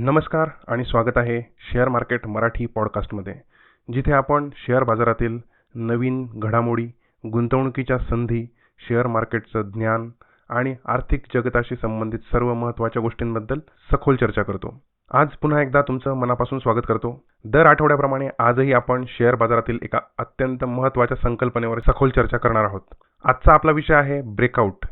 नमस्कार आणि स्वागत आहे शेअर मार्केट मराठी पॉडकास्टमध्ये जिथे आपण शेअर बाजारातील नवीन घडामोडी गुंतवणुकीच्या संधी शेअर मार्केटचं ज्ञान आणि आर्थिक जगताशी संबंधित सर्व महत्त्वाच्या गोष्टींबद्दल सखोल चर्चा करतो. आज पुन्हा एकदा तुमचं मनापासून स्वागत करतो. दर आठवड्याप्रमाणे आजही आपण शेअर बाजारातील एका अत्यंत महत्त्वाच्या संकल्पनेवर सखोल चर्चा करणार आहोत. आजचा आपला विषय आहे ब्रेकआउट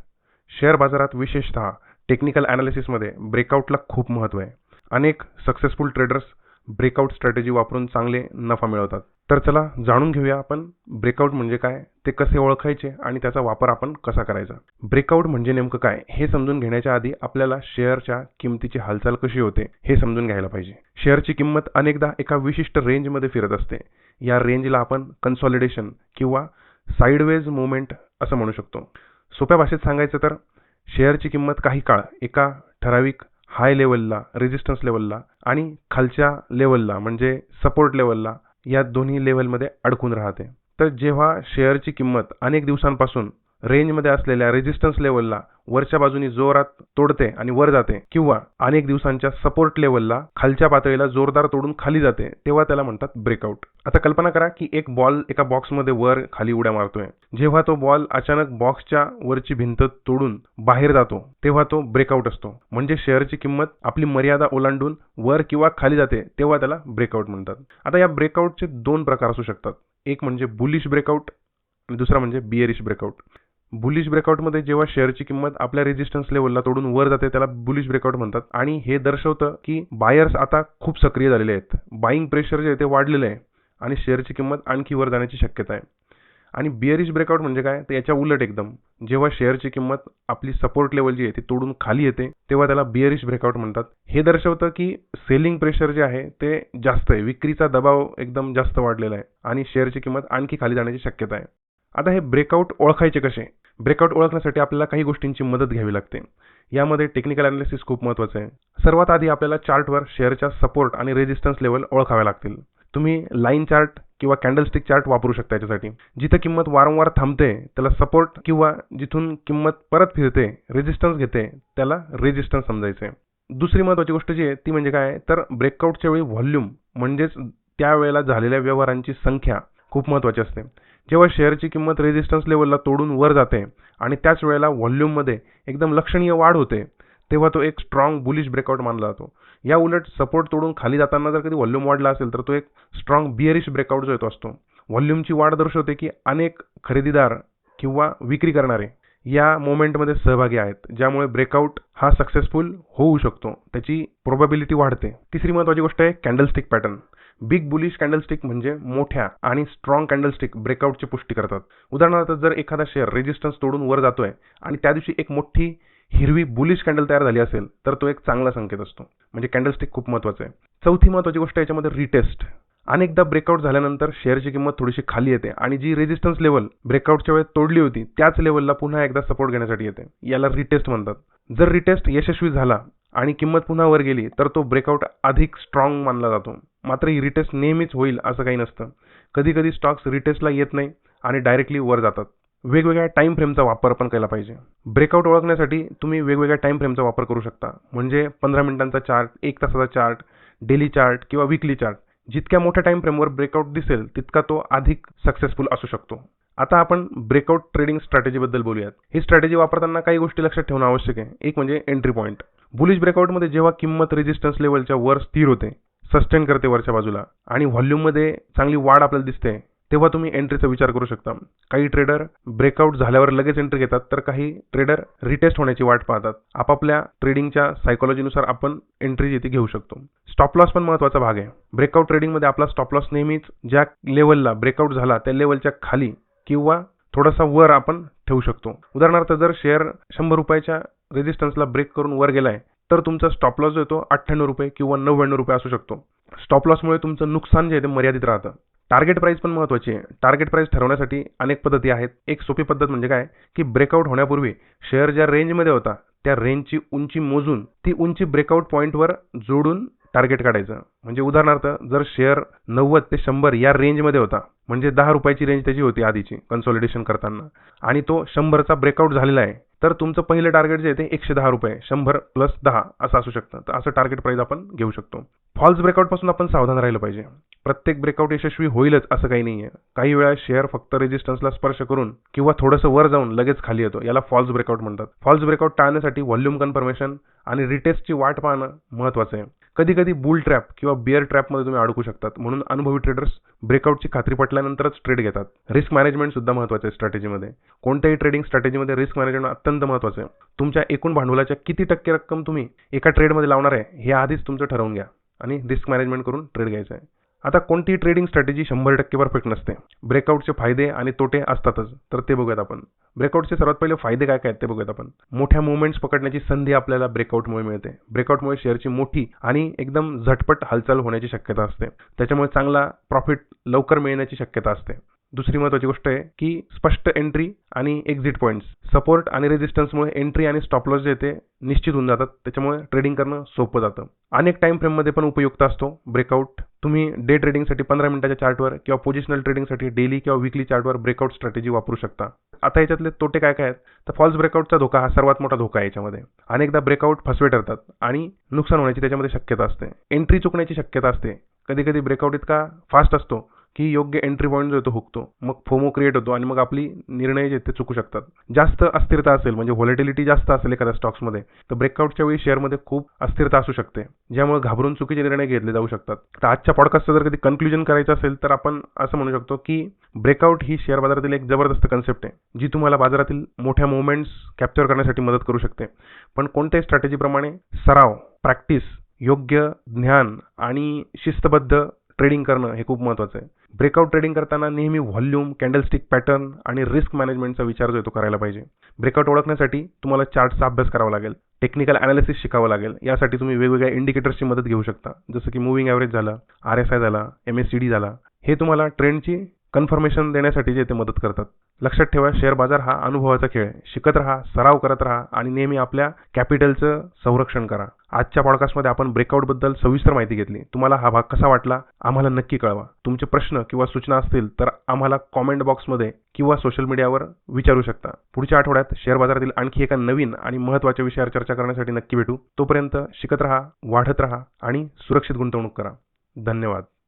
शेअर बाजारात विशेषतः टेक्निकल ॲनालिसिसमध्ये ब्रेकआउटला खूप महत्त्व आहे. अनेक सक्सेसफुल ट्रेडर्स ब्रेकआउट स्ट्रॅटेजी वापरून चांगले नफा मिळवतात. तर चला जाणून घेऊया आपण ब्रेकआउट म्हणजे काय ते कसे ओळखायचे आणि त्याचा वापर आपण कसा करायचा. ब्रेकआउट म्हणजे नेमकं काय हे समजून घेण्याच्या आधी आपल्याला शेअरच्या किमतीची हालचाल कशी होते हे समजून घ्यायला पाहिजे. शेअरची किंमत अनेकदा एका विशिष्ट रेंजमध्ये फिरत असते. या रेंजला आपण कन्सॉलिडेशन किंवा साईडवेज मुवमेंट असं म्हणू शकतो. सोप्या भाषेत सांगायचं तर शेअरची किंमत काही काळ एका ठराविक हाय लेवलला रेजिस्टन्स लेवलला आणि खालच्या लेवलला म्हणजे सपोर्ट लेवलला या दोन्ही लेवलमध्ये अडकून राहते. तर जेव्हा शेअरची किंमत अनेक दिवसांपासून रेंजमध्ये असलेल्या रेजिस्टन्स लेवलला वरच्या बाजूनी जोरात तोडते आणि वर जाते किंवा अनेक दिवसांच्या सपोर्ट लेवलला खालच्या पातळीला जोरदार तोडून खाली जाते तेव्हा त्याला म्हणतात ब्रेकआउट आता कल्पना करा की एक बॉल एका बॉक्समध्ये वर खाली उड्या मारतोय. जेव्हा तो बॉल अचानक बॉक्सच्या वरची भिंत तोडून बाहेर जातो तेव्हा तो ब्रेकआउट असतो. म्हणजे शेअरची किंमत आपली मर्यादा ओलांडून वर किंवा खाली जाते तेव्हा त्याला ब्रेकआउट म्हणतात. आता या ब्रेकआउटचे दोन प्रकार असू शकतात. एक म्हणजे बुलिश ब्रेकआउट आणि दुसरा म्हणजे बिअरिश ब्रेकआउट बुलिश ब्रेकआउटमध्ये जेव्हा शेअरची किंमत आपल्या रेजिस्टन्स लेवलला तोडून वर जाते त्याला बुलिश ब्रेकआउट म्हणतात. आणि हे दर्शवतं की बायर्स आता खूप सक्रिय झालेले आहेत. बाईंग प्रेशर जे आहे ते वाढलेलं आहे आणि शेअरची किंमत आणखी वर जाण्याची शक्यता आहे. आणि बिअरिश ब्रेकआउट म्हणजे काय? तर याच्या उलट एकदम. जेव्हा शेअरची किंमत आपली सपोर्ट लेवल जी आहे ती तोडून खाली येते तेव्हा त्याला बिअरिश ब्रेकआउट म्हणतात. हे दर्शवतं की सेलिंग प्रेशर जे आहे ते जास्त आहे. विक्रीचा दबाव एकदम जास्त वाढलेला आहे आणि शेअरची किंमत आणखी खाली जाण्याची शक्यता आहे. आता हे ब्रेकआउट ओळखायचे कसे? ब्रेकआउट ओळखण्यासाठी आपल्याला काही गोष्टींची मदत घ्यावी लागते. यामध्ये टेक्निकल अनालिसिस खूप महत्त्वाचं आहे. सर्वात आधी आपल्याला चार्टवर शेअरच्या सपोर्ट आणि रेजिस्टन्स लेवल ओळखाव्या लागतील. तुम्ही लाईन चार्ट किंवा कॅन्डलस्टिक चार्ट वापरू शकता याच्यासाठी. जिथं किंमत वारंवार थांबते त्याला सपोर्ट किंवा जिथून किंमत परत फिरते रेजिस्टन्स घेते त्याला रेजिस्टन्स समजायचे दुसरी महत्त्वाची गोष्ट जी आहे ती म्हणजे काय? तर ब्रेकआउटच्या वेळी व्हॉल्यूम म्हणजेच त्यावेळेला झालेल्या व्यवहारांची संख्या खूप महत्त्वाची असते. जेव्हा शेअरची किंमत रेजिस्टन्स लेवलला तोडून वर जाते आणि त्याच वेळेला व्हॉल्यूममध्ये एकदम लक्षणीय वाढ होते तेव्हा तो एक स्ट्रॉंग बुलिश ब्रेकआउट मानला जातो. या उलट सपोर्ट तोडून खाली जाताना जर कधी व्हॉल्यूम वाढला असेल तर तो एक स्ट्रॉंग बिअरिश ब्रेकआउट जो येतो असतो. व्हॉल्यूमची वाढ दर्शवते की अनेक खरेदीदार किंवा विक्री करणारे या मोमेंटमध्ये सहभागी आहेत ज्यामुळे ब्रेकआउट हा सक्सेसफुल होऊ शकतो. त्याची प्रोबॅबिलिटी वाढते. तिसरी महत्त्वाची गोष्ट आहे candlestick pattern big bullish candlestick म्हणजे मोठ्या आणि स्ट्रॉंग कॅन्डलस्टिक ब्रेकआउटची पुष्टी करतात. उदाहरणार्थ जर एखादा शेअर रेजिस्टन्स तोडून वर जातोय आणि त्या दिवशी एक मोठी हिरवी बुलिश कॅन्डल तयार झाली असेल तर तो एक चांगला संकेत असतो. म्हणजे कॅन्डलस्टिक खूप महत्त्वाचं आहे. चौथी महत्त्वाची गोष्ट याच्यामध्ये रिटेस्ट अनेकदा ब्रेकआउट झाल्यानंतर शेअरची किंमत थोडीशी खाली येते आणि जी रेजिस्टन्स लेवल ब्रेकआउटच्या वेळेत तोडली होती त्याच लेवलला पुन्हा एकदा सपोर्ट घेण्यासाठी येते. याला रिटेस्ट म्हणतात. जर रिटेस्ट यशस्वी झाला आणि किंमत पुन्हा वर गेली तर तो ब्रेकआउट अधिक स्ट्रॉंग मानला जातो. मात्र ही रिटेस्ट नेहमीच होईल असं काही नसतं. कधी कधी स्टॉक्स रिटेस्टला येत नाही आणि डायरेक्टली वर जातात. वेगवेगळ्या टाईम फ्रेमचा वापर पण केला पाहिजे. ब्रेकआउट ओळखण्यासाठी तुम्ही वेगवेगळ्या टाईम फ्रेमचा वापर करू शकता. म्हणजे पंधरा मिनिटांचा चार्ट एक तासाचा चार्ट डेली चार्ट किंवा विकली चार्ट जितक्या मोठ्या टाईम फ्रेमवर ब्रेकआउट दिसेल तितका तो अधिक सक्सेसफुल असू शकतो. आता आपण ब्रेकआउट ट्रेडिंग स्ट्रॅटेजीबद्दल बोलूयात. ही स्ट्रॅटेजी वापरताना काही गोष्टी लक्षात ठेवणं आवश्यक आहे. एक म्हणजे एंट्री पॉईंट बुलिश ब्रेकआउटमध्ये जेव्हा किंमत रेजिस्टन्स लेवलच्या वर स्थिर होते सस्टेन करते वरच्या बाजूला. आणि व्हॉल्यूममध्ये चांगली वाढ आपल्याला दिसते तेव्हा तुम्ही एंट्रीचा विचार करू शकता. काही ट्रेडर ब्रेकआउट झाल्यावर लगेच एंट्री घेतात तर काही ट्रेडर रिटेस्ट होण्याची वाट पाहतात. आपापल्या ट्रेडिंगच्या सायकोलॉजीनुसार आपण एंट्री जिथे घेऊ शकतो. स्टॉप लॉस पण महत्त्वाचा भाग आहे. ब्रेकआउट ट्रेडिंगमध्ये आपला स्टॉप लॉस नेहमीच ज्या लेवलला ब्रेकआउट झाला त्या लेवलच्या खाली किंवा थोडासा वर आपण ठेवू शकतो. उदाहरणार्थ जर शेअर शंभर रुपयाच्या रेजिस्टन्सला ब्रेक करून वर गेलाय तर तुमचा स्टॉप लॉस जो येतो अठ्ठ्याण्णव रुपये किंवा नव्याण्णव रुपये असू शकतो. स्टॉप लॉसमुळे तुमचं नुकसान जे आहे ते मर्यादित राहतं. टार्गेट प्राईस पण महत्त्वाची आहे. टार्गेट प्राईस ठरवण्यासाठी अनेक पद्धती आहेत. एक सोपी पद्धत म्हणजे काय? की ब्रेकआउट होण्यापूर्वी शेअर ज्या रेंजमध्ये होता त्या रेंजची उंची मोजून ती उंची ब्रेकआउट पॉईंटवर जोडून टार्गेट काढायचं. म्हणजे उदाहरणार्थ जर शेअर नव्वद ते शंभर या रेंजमध्ये होता म्हणजे दहा रुपयाची रेंज त्याची होती आधीची कन्सॉलिडेशन करताना आणि तो शंभरचा ब्रेकआउट झालेला आहे तर तुमचं पहिलं टार्गेट जे आहे ते एकशे दहा रुपये शंभर प्लस दहा असं असू शकतं. तर असं टार्गेट प्राईज आपण घेऊ शकतो. फॉल्स ब्रेकआउटपासून आपण सावधान राहिलं पाहिजे. प्रत्येक ब्रेकआउट यशस्वी होईलच असं काही नाही आहे काही वेळा शेअर फक्त रेजिस्टन्सला स्पर्श करून किंवा थोडंसं वर जाऊन लगेच खाली येतो. याला फॉल्स ब्रेकआउट म्हणतात. फॉल्स ब्रेकआउट टाळण्यासाठी व्हॉल्यूम कन्फर्मेशन आणि रिटेस्टची वाट पाहणं महत्त्वाचं आहे. कधी कधी बुल ट्रॅप किंवा बिअर ट्रॅपमध्ये तुम्ही अडकू शकतात. म्हणून अनुभवी ट्रेडर्स ब्रेकआउटची खात्री पटल्यानंतरच ट्रेड घेतात. रिस्क मॅनेजमेंट सुद्धा महत्त्वाचं आहे स्ट्रॅटेजीमध्ये कोणत्याही ट्रेडिंग स्ट्रॅटेजीमध्ये रिस्क मॅनेजमेंट अत्यंत महत्त्वाचं आहे तुमच्या एकूण भांडवलाच्या किती टक्के रक्कम तुम्ही एका ट्रेडमध्ये लावणार आहे हे आधीच तुमचं ठरवून घ्या आणि रिस्क मॅनेजमेंट करून ट्रेड घ्यायचं आहे. आता कोणतीही ट्रेडिंग स्ट्रॅटेजी शंभर टक्के परफेक्ट नसते. ब्रेकआउटचे फायदे आणि तोटे असतातच. तर ते बघूयात आपण. ब्रेकआउटचे सर्वात पहिले फायदे काय काय ते बघूयात आपण. मोठ्या मुवमेंट्स पकडण्याची संधी आपल्याला ब्रेकआउटमुळे मिळते. ब्रेकआउटमुळे शेअरची मोठी आणि एकदम झटपट हालचाल होण्याची शक्यता असते. त्याच्यामुळे चांगला प्रॉफिट लवकर मिळण्याची शक्यता असते. दुसरी महत्त्वाची गोष्ट आहे की स्पष्ट एंट्री आणि एक्झिट पॉईंट्स सपोर्ट आणि रेजिस्टन्समुळे एंट्री आणि स्टॉप लॉस जे ते निश्चित होऊन जातात. त्याच्यामुळे ट्रेडिंग करणं सोपं जातं. अनेक टाइम फ्रेममध्ये पण उपयुक्त असतो. ब्रेकआउट तुम्ही डे ट्रेडिंगसाठी पंधरा मिनिटाच्या चार्टवर किंवा पोझिशनल ट्रेडिंगसाठी डेली किंवा विकली चार्टवर ब्रेकआउट स्ट्रॅटेजी वापरू शकता. आता याच्यातले तोटे काय काय आहेत? तर फॉल्स ब्रेकआउटचा धोका हा सर्वात मोठा धोका आहे याच्यामध्ये. अनेकदा ब्रेकआउट फसवे ठरतात आणि नुकसान होण्याची त्याच्यामध्ये शक्यता असते. एंट्री चुकण्याची शक्यता असते. कधी कधी ब्रेकआउट इतका फास्ट असतो की योग्य एंट्री पॉईंट जो आहे तो हुकतो मग फोमो क्रिएट होतो आणि मग आपली निर्णय जे ते चुकू शकतात. जास्त अस्थिरता असेल म्हणजे व्हॉलेटिलिटी जास्त असेल एखाद्या स्टॉक्समध्ये तर ब्रेकआउटच्या वेळी शेअरमध्ये खूप अस्थिरता असू शकते. ज्यामुळे घाबरून चुकीचे निर्णय घेतले जाऊ शकतात. तर आजच्या पॉडकास्टचं जर कधी कन्क्लुजन करायचं असेल तर आपण असं म्हणू शकतो की ब्रेकआउट ही शेअर बाजारातील एक जबरदस्त कन्सेप्ट आहे जी तुम्हाला बाजारातील मोठ्या मुवमेंट्स कॅप्चर करण्यासाठी मदत करू शकते. पण कोणत्याही स्ट्रॅटेजीप्रमाणे सराव प्रॅक्टिस योग्य ज्ञान आणि शिस्तबद्ध ट्रेडिंग करणं हे खूप महत्त्वाचं आहे. ब्रेकआउट ट्रेडिंग करताना नेहमी व्हॉल्यूम कॅन्डलस्टिक पॅटर्न आणि रिस्क मॅनेजमेंटचा विचार जो येतो तो करायला पाहिजे. ब्रेकआउट ओळखण्यासाठी तुम्हाला चार्टचा अभ्यास करावा लागेल टेक्निकल अनालिसिस शिकावं लागेल. यासाठी तुम्ही वेगवेगळ्या इंडिकेटर्सची मदत घेऊ शकता. जसं की मुव्हिंग ॲव्हरेज झाला आर एस आय झाला एम एस सी डी झाला हे तुम्हाला ट्रेंडची कन्फर्मेशन देण्यासाठी जे ते मदत करतात. लक्षात ठेवा शेअर बाजार हा अनुभवाचा खेळ आहे. शिकत राहा सराव करत राहा आणि नेहमी आपल्या कॅपिटलचं संरक्षण करा. आजच्या पॉडकास्टमध्ये आपण ब्रेकआउटबद्दल सविस्तर माहिती घेतली. तुम्हाला हा भाग कसा वाटला आम्हाला नक्की कळवा. तुमचे प्रश्न किंवा सूचना असतील तर आम्हाला कॉमेंट बॉक्समध्ये किंवा सोशल मीडियावर विचारू शकता. पुढच्या आठवड्यात शेअर बाजारातील आणखी एका नवीन आणि महत्त्वाच्या विषयावर चर्चा करण्यासाठी नक्की भेटू. तोपर्यंत शिकत राहा वाढत राहा आणि सुरक्षित गुंतवणूक करा. धन्यवाद.